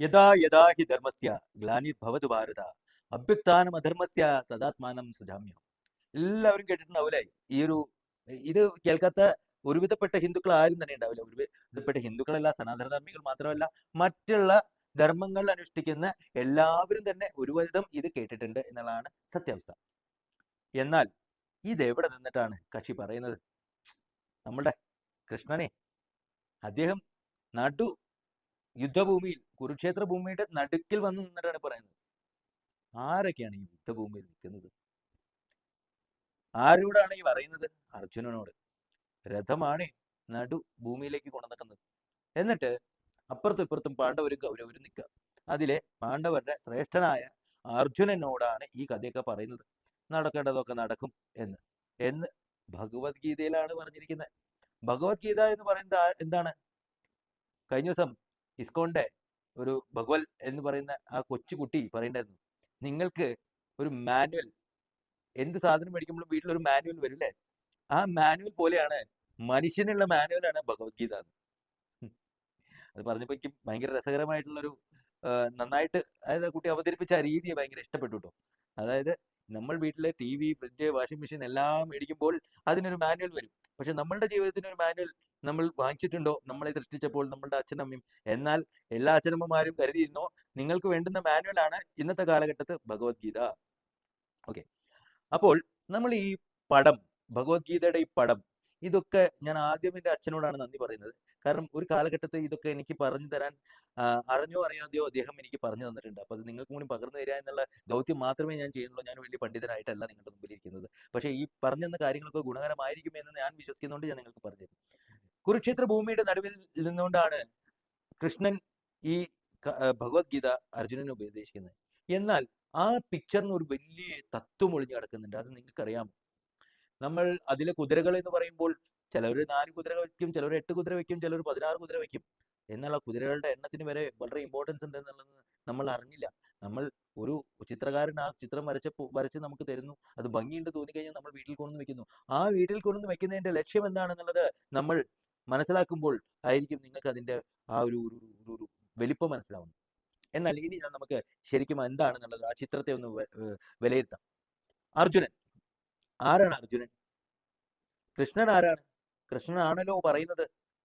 യഥാ യഥാ ഹി ധർമ്മസ്യ ഗ്ലാനിർഭവതു ഭാരത അഭ്യുത്ഥാനം അധർമ്മസ്യ തഥാത്മാനം സുജാമ്യം എല്ലാവരും കേട്ടിട്ടുണ്ടാവൂലേ ഈ ഒരു ഇത് കേൾക്കാത്ത ഒരുവിധപ്പെട്ട ഹിന്ദുക്കൾ ആരും തന്നെ ഉണ്ടാവില്ല. ഒരുവിധപ്പെട്ട ഹിന്ദുക്കളല്ല സനാതനധർമ്മികൾ മാത്രമല്ല മറ്റുള്ള ധർമ്മങ്ങൾ അനുഷ്ഠിക്കുന്ന എല്ലാവരും തന്നെ ഒരുവിധം ഇത് കേട്ടിട്ടുണ്ട് എന്നുള്ളതാണ് സത്യാവസ്ഥ. എന്നാൽ ഇത് എവിടെ നിന്നിട്ടാണ് കക്ഷി പറയുന്നത്? നമ്മുടെ കൃഷ്ണനെ. അദ്ദേഹം നടു യുദ്ധഭൂമിയിൽ കുരുക്ഷേത്ര ഭൂമിയുടെ നടുക്കിൽ വന്ന് നിന്നിട്ടാണ് പറയുന്നത്. ആരൊക്കെയാണ് ഈ യുദ്ധഭൂമിയിൽ നിൽക്കുന്നത്? ആരോടാണ് ഈ പറയുന്നത്? അർജുനനോട്. രഥമാണ് നടു ഭൂമിയിലേക്ക് കൊണ്ടുനക്കുന്നത് എന്നിട്ട് അപ്പുറത്തും ഇപ്പുറത്തും പാണ്ഡവരും കൗരവരും നിൽക്കുക. അതിലെ പാണ്ഡവരുടെ ശ്രേഷ്ഠനായ അർജുനനോടാണ് ഈ കഥയൊക്കെ പറയുന്നത്. നടക്കേണ്ടതൊക്കെ നടക്കും എന്ന്. എന്ന് ഭഗവത്ഗീതയിലാണ് പറഞ്ഞിരിക്കുന്നത്. ഭഗവത്ഗീത എന്ന് പറയുന്നത് എന്താണ്? കഴിഞ്ഞ ദിവസം ഇസ്കോന്റെ ഒരു ഭഗവൽ എന്ന് പറയുന്ന ആ കൊച്ചു കുട്ടി പറയണ്ടായിരുന്നു നിങ്ങൾക്ക് ഒരു മാനുവൽ എന്ത് സാധനം മേടിക്കുമ്പോഴും വീട്ടിൽ ഒരു മാനുവൽ വരും അല്ലേ? ആ മാനുവൽ പോലെയാണ് മനുഷ്യനുള്ള മാനുവലാണ് ഭഗവത്ഗീത. അത് പറഞ്ഞപ്പോ എനിക്ക് ഭയങ്കര രസകരമായിട്ടുള്ളൊരു നന്നായിട്ട് അതായത് കുട്ടി അവതരിപ്പിച്ച ആ രീതിയെ ഭയങ്കര ഇഷ്ടപ്പെട്ടു കേട്ടോ. അതായത് നമ്മൾ വീട്ടിലെ T V fridge washing machine എല്ലാം മേടിക്കുമ്പോൾ അതിനൊരു മാനുവൽ വരും. പക്ഷെ നമ്മളുടെ ജീവിതത്തിന് ഒരു മാനുവൽ നമ്മൾ വാങ്ങിച്ചിട്ടുണ്ടോ? നമ്മളെ സൃഷ്ടിച്ചപ്പോൾ നമ്മളുടെ അച്ഛനമ്മയും എന്നാൽ എല്ലാ അച്ഛനമ്മമാരും കരുതിയിരുന്നോ നിങ്ങൾക്ക് വേണ്ടുന്ന മാനുവൽ ആണ് ഇന്നത്തെ കാലഘട്ടത്ത് ഭഗവത്ഗീത. ഓക്കെ. അപ്പോൾ നമ്മൾ ഈ പടം ഭഗവത്ഗീതയുടെ ഈ പടം ഇതൊക്കെ ഞാൻ ആദ്യം എന്റെ അച്ഛനോടാണ് നന്ദി പറയുന്നത്. കാരണം ഒരു കാലഘട്ടത്തിൽ ഇതൊക്കെ എനിക്ക് പറഞ്ഞു തരാൻ അറിഞ്ഞോ അറിയാതെയോ അദ്ദേഹം എനിക്ക് പറഞ്ഞു തന്നിട്ടുണ്ട്. അപ്പോൾ അത് നിങ്ങൾക്ക് മുന്നിൽ പകർന്നു തരിക എന്നുള്ള ദൗത്യം മാത്രമേ ഞാൻ ചെയ്യുന്നുള്ളൂ. ഞാൻ വലിയ പണ്ഡിതനായിട്ടല്ല നിങ്ങളുടെ മുമ്പിൽ ഇരിക്കുന്നത്. പക്ഷേ ഈ പറഞ്ഞു കാര്യങ്ങളൊക്കെ ഗുണകരമായിരിക്കും എന്ന് ഞാൻ വിശ്വസിക്കുന്നുണ്ട് ഞാൻ നിങ്ങൾക്ക് പറഞ്ഞു തരും. കുരുക്ഷേത്ര ഭൂമിയുടെ നടുവിൽ നിന്നുകൊണ്ടാണ് കൃഷ്ണൻ ഈ ഭഗവത്ഗീത അർജുനന് ഉപദേശിക്കുന്നത്. എന്നാൽ ആ പിക്ചറിന് ഒരു വലിയ തത്വം ഒളിഞ്ഞു കിടക്കുന്നുണ്ട്. അത് നിങ്ങൾക്കറിയാം നമ്മൾ അതിലെ കുതിരകൾ എന്ന് പറയുമ്പോൾ ചിലർ നാല് കുതിര വയ്ക്കും ചിലർ എട്ട് കുതിര വയ്ക്കും ചിലർ പതിനാറ് കുതിര വയ്ക്കും. എന്നാൽ ആ കുതിരകളുടെ എണ്ണത്തിന് വരെ വളരെ ഇമ്പോർട്ടൻസ് ഉണ്ട് എന്നുള്ളത് നമ്മൾ അറിഞ്ഞില്ല. നമ്മൾ ഒരു ചിത്രകാരൻ ആ ചിത്രം വരച്ച വരച്ച് നമുക്ക് തരുന്നു. അത് ഭംഗിയുണ്ട് തോന്നിക്കഴിഞ്ഞാൽ നമ്മൾ വീട്ടിൽ കൊണ്ടുവന്ന് വെക്കുന്നു. ആ വീട്ടിൽ കൊണ്ടുവന്ന് വെക്കുന്നതിന്റെ ലക്ഷ്യം എന്താണെന്നുള്ളത് നമ്മൾ മനസ്സിലാക്കുമ്പോൾ ആയിരിക്കും നിങ്ങൾക്ക് അതിന്റെ ആ ഒരു ഒരു വലിപ്പം മനസ്സിലാവുന്നത്. എന്നാൽ ഇനി ഞാൻ നമുക്ക് ശരിക്കും എന്താണെന്നുള്ളത് ആ ചിത്രത്തെ ഒന്ന് വിലയിരുത്താം. അർജുനൻ ആരാണ് അർജുനൻ? കൃഷ്ണൻ ആരാണ്? കൃഷ്ണനാണല്ലോ പറയുന്നത്.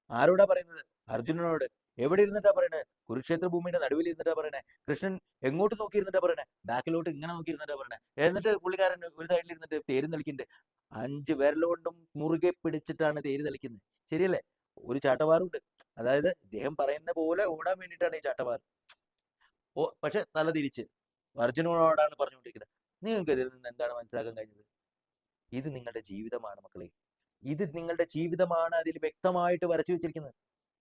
ആരോടാ പറയുന്നത്? അർജുനനോട്. എവിടെ ഇരുന്നിട്ടാ പറയണേ? കുരുക്ഷേത്ര ഭൂമിയുടെ നടുവിൽ ഇരുന്നിട്ടാ പറയണേ? കൃഷ്ണൻ എങ്ങോട്ട് നോക്കി ഇരുന്നിട്ടാ പറയണേ? ബാക്കിലോട്ട് ഇങ്ങനെ നോക്കി ഇരുന്നിട്ടാ പറയണേ? എന്നിട്ട് പുള്ളിക്കാരൻ ഒരു സൈഡിൽ ഇരുന്നിട്ട് തേര് നളിക്കുന്നുണ്ട് അഞ്ച് വിരലുകൊണ്ടും മുറുകെ പിടിച്ചിട്ടാണ് തേര് നളിക്കുന്നത് ശരിയല്ലേ? ഒരു ചാട്ടവാറുണ്ട്. അതായത് ഇദ്ദേഹം പറയുന്ന പോലെ ഓടാൻ വേണ്ടിയിട്ടാണ് ഈ ചാട്ടവാർ. ഓ പക്ഷെ തല തിരിച്ച്. അർജുനോടാണ് പറഞ്ഞുകൊണ്ടിരിക്കുന്നത്. നിങ്ങൾക്ക് ഇതിൽ നിന്ന് എന്താണ് മനസ്സിലാക്കാൻ കഴിഞ്ഞത്? ഇത് നിങ്ങളുടെ ജീവിതമാണ് മക്കളെ. ഇത് നിങ്ങളുടെ ജീവിതമാണ് അതിൽ വ്യക്തമായിട്ട് വരച്ചു വെച്ചിരിക്കുന്നത്.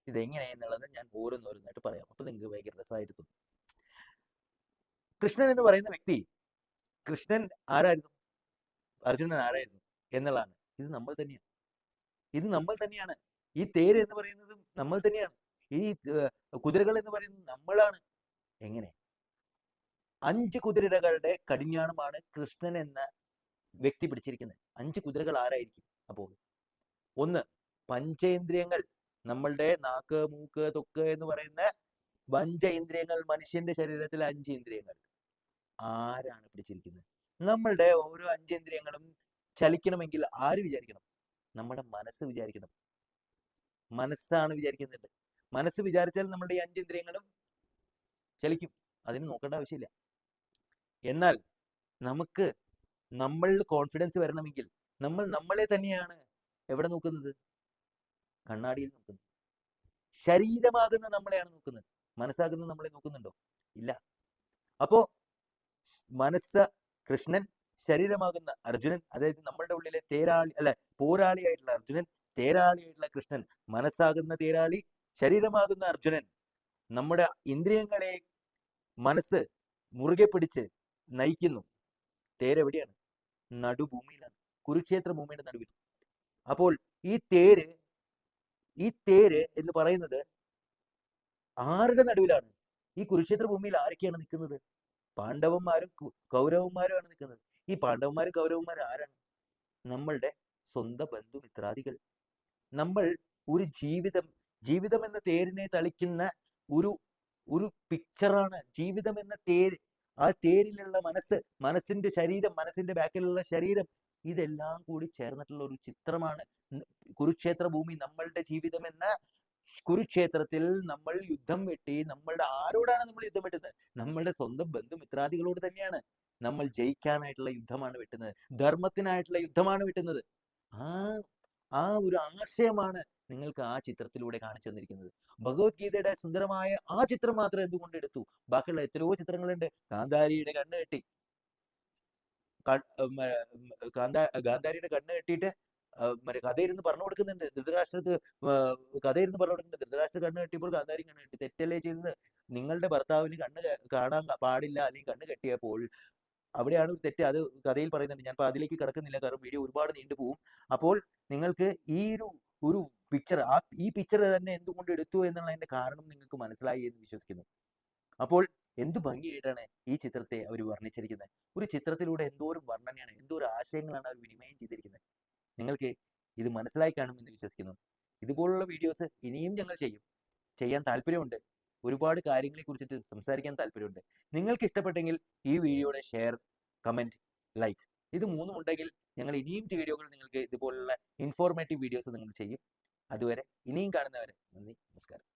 ഇതെങ്ങനെയെന്നുള്ളത് ഞാൻ ഓരോന്നോരോന്നായിട്ട് പറയാം. അപ്പൊ നിങ്ങൾക്ക് ഭയങ്കര രസമായിട്ട് തോന്നും കൃഷ്ണൻ എന്ന് പറയുന്ന വ്യക്തി കൃഷ്ണൻ ആരായിരുന്നു? അർജുനൻ ആരായിരുന്നു എന്നുള്ളതാണ്. ഇത് നമ്മൾ തന്നെയാണ്. ഇത് നമ്മൾ തന്നെയാണ്. ഈ തേര് എന്ന് പറയുന്നതും നമ്മൾ തന്നെയാണ്. ഈ കുതിരകൾ എന്ന് പറയുന്നത് നമ്മളാണ്. എങ്ങനെ? അഞ്ച് കുതിരകളുടെ കടിഞ്ഞാണമാണ് കൃഷ്ണൻ എന്ന വ്യക്തി പിടിച്ചിരിക്കുന്നത് അഞ്ച് കുതിരകൾ ആരായിരിക്കും? അപ്പോൾ ഒന്ന് പഞ്ചേന്ദ്രിയങ്ങൾ. നമ്മളുടെ നാക്ക് മൂക്ക് തൊക്ക് എന്ന് പറയുന്ന പഞ്ചേന്ദ്രിയങ്ങൾ മനുഷ്യന്റെ ശരീരത്തിൽ അഞ്ച് ഇന്ദ്രിയങ്ങൾ. ആരാണ് പിടിച്ചിരിക്കുന്നത് നമ്മളുടെ ഓരോ അഞ്ചേന്ദ്രിയങ്ങളും ചലിക്കണമെങ്കിൽ ആര് വിചാരിക്കണം? നമ്മുടെ മനസ്സ് വിചാരിക്കണം. മനസ്സാണ് വിചാരിക്കുന്നുണ്ട്. മനസ്സ് വിചാരിച്ചാൽ നമ്മളുടെ ഈ അഞ്ചേന്ദ്രിയങ്ങളും ചലിക്കും. അതിന് നോക്കേണ്ട ആവശ്യമില്ല. എന്നാൽ നമുക്ക് നമ്മളിൽ കോൺഫിഡൻസ് വരണമെങ്കിൽ നമ്മൾ നമ്മളെ തന്നെയാണ് എവിടെ നോക്കുന്നത്? കണ്ണാടിയിൽ നോക്കുന്നത്. ശരീരമാകുന്ന നമ്മളെയാണ് നോക്കുന്നത്. മനസ്സാകുന്ന നമ്മളെ നോക്കുന്നുണ്ടോ? ഇല്ല. അപ്പോ മനസ്സ് കൃഷ്ണൻ ശരീരമാകുന്ന അർജുനൻ അതായത് നമ്മളുടെ ഉള്ളിലെ തേരാളി അല്ല പോരാളിയായിട്ടുള്ള അർജുനൻ തേരാളിയായിട്ടുള്ള കൃഷ്ണൻ മനസ്സാകുന്ന തേരാളി ശരീരമാകുന്ന അർജുനൻ നമ്മുടെ ഇന്ദ്രിയങ്ങളെ മനസ്സ് മുറുകെ പിടിച്ച് നയിക്കുന്നു. തേരെവിടെയാണ്? നടുഭൂമിയിലാണ്. കുരുക്ഷേത്ര ഭൂമിയുടെ നടുവിൽ. അപ്പോൾ ഈ തേര് ഈ തേര് എന്ന് പറയുന്നത് ആരുടെ നടുവിലാണ്? ഈ കുരുക്ഷേത്ര ഭൂമിയിൽ ആരൊക്കെയാണ് നിൽക്കുന്നത്? പാണ്ഡവന്മാരും കൗരവന്മാരുമാണ് നിൽക്കുന്നത്. ഈ പാണ്ഡവന്മാരും കൗരവന്മാരും ആരാണ്? നമ്മളുടെ സ്വന്തം ബന്ധുമിത്രാദികൾ. നമ്മൾ ഒരു ജീവിതം ജീവിതം എന്ന തേരിനെ തളിക്കുന്ന ഒരു ഒരു പിക്ചറാണ് ജീവിതം എന്ന തേര് ആ തേരിലുള്ള മനസ്സ് മനസ്സിന്റെ ശരീരം മനസ്സിന്റെ ബാക്കിലുള്ള ശരീരം ഇതെല്ലാം കൂടി ചേർന്നിട്ടുള്ള ഒരു ചിത്രമാണ്. കുരുക്ഷേത്ര ഭൂമി നമ്മളുടെ ജീവിതം എന്ന കുരുക്ഷേത്രത്തിൽ നമ്മൾ യുദ്ധം വെട്ടി നമ്മളുടെ ആരോടാണ് നമ്മൾ യുദ്ധം വെട്ടുന്നത്? നമ്മളുടെ സ്വന്തം ബന്ധുമിത്രാദികളോട് തന്നെയാണ് നമ്മൾ ജയിക്കാനായിട്ടുള്ള യുദ്ധമാണ് വെട്ടുന്നത്. ധർമ്മത്തിനായിട്ടുള്ള യുദ്ധമാണ് വെട്ടുന്നത്. ആ ആ ഒരു ആശയമാണ് നിങ്ങൾക്ക് ആ ചിത്രത്തിലൂടെ കാണിച്ചു തന്നിരിക്കുന്നത്. ഭഗവത്ഗീതയുടെ സുന്ദരമായ ആ ചിത്രം മാത്രം എന്തുകൊണ്ട് എടുത്തു? ബാക്കിയുള്ള എത്രയോ ചിത്രങ്ങളുണ്ട്. കാന്താരിയുടെ കണ്ണ് കെട്ടി. കാന്താ ഗാന്ധാരിയുടെ കണ്ണ് കെട്ടിയിട്ട് മറ്റേ കഥയിരുന്ന് പറഞ്ഞു കൊടുക്കുന്നുണ്ട്. ധൃതരാഷ്ട്രക്ക് കഥയിരുന്ന് പറഞ്ഞു കൊടുക്കുന്നുണ്ട്. ധൃതരാഷ്ട്ര കണ്ണ് കെട്ടിയപ്പോൾ ഗാന്ധാരി കണ്ണ് കെട്ടി. തെറ്റല്ലേ ചെയ്തത്? നിങ്ങളുടെ ഭർത്താവിന് കണ്ണ് കാണാൻ പാടില്ല അല്ലെങ്കിൽ കണ്ണ് കെട്ടിയപ്പോൾ അവിടെയാണ് ഒരു തെറ്റ്. അത് കഥയിൽ പറയുന്നുണ്ട്. ഞാൻ അതിലേക്ക് കിടക്കുന്നില്ല. കാരണം വീഡിയോ ഒരുപാട് നീണ്ടു പോകും അപ്പോൾ നിങ്ങൾക്ക് ഈ ഒരു ഒരു പിക്ചർ ആ ഈ പിക്ചർ തന്നെ എന്തുകൊണ്ട് എടുത്തു എന്നുള്ളതിന്റെ കാരണം നിങ്ങൾക്ക് മനസ്സിലായി എന്ന് വിശ്വസിക്കുന്നു. അപ്പോൾ എന്ത് ഭംഗിയായിട്ടാണ് ഈ ചിത്രത്തെ അവർ വർണിച്ചിരിക്കുന്നത്? ഒരു ചിത്രത്തിലൂടെ എന്തോ ഒരു വർണനയാണ് എന്തോ ഒരു ആശയങ്ങളാണ് അവർ വിനിമയം ചെയ്തിരിക്കുന്നത്? നിങ്ങൾക്ക് ഇത് മനസ്സിലായി കാണുമെന്ന് വിശ്വസിക്കുന്നു. ഇതുപോലുള്ള വീഡിയോസ് ഇനിയും ഞങ്ങൾ ചെയ്യും. ചെയ്യാൻ താല്പര്യമുണ്ട്. ഒരുപാട് കാര്യങ്ങളെ കുറിച്ചിട്ട് സംസാരിക്കാൻ താല്പര്യമുണ്ട്. നിങ്ങൾക്ക് ഇഷ്ടപ്പെട്ടെങ്കിൽ ഈ വീഡിയോയുടെ ഷെയർ കമന്റ് ലൈക്ക് ഇത് മൂന്നും ഉണ്ടെങ്കിൽ ഞങ്ങൾ ഇനിയും വീഡിയോകൾ നിങ്ങൾക്ക് ഇതുപോലുള്ള ഇൻഫോർമേറ്റീവ് വീഡിയോസ് നിങ്ങൾ ചെയ്യും. അതുവരെ ഇനിയും കാണുന്നവരെ നന്ദി നമസ്കാരം.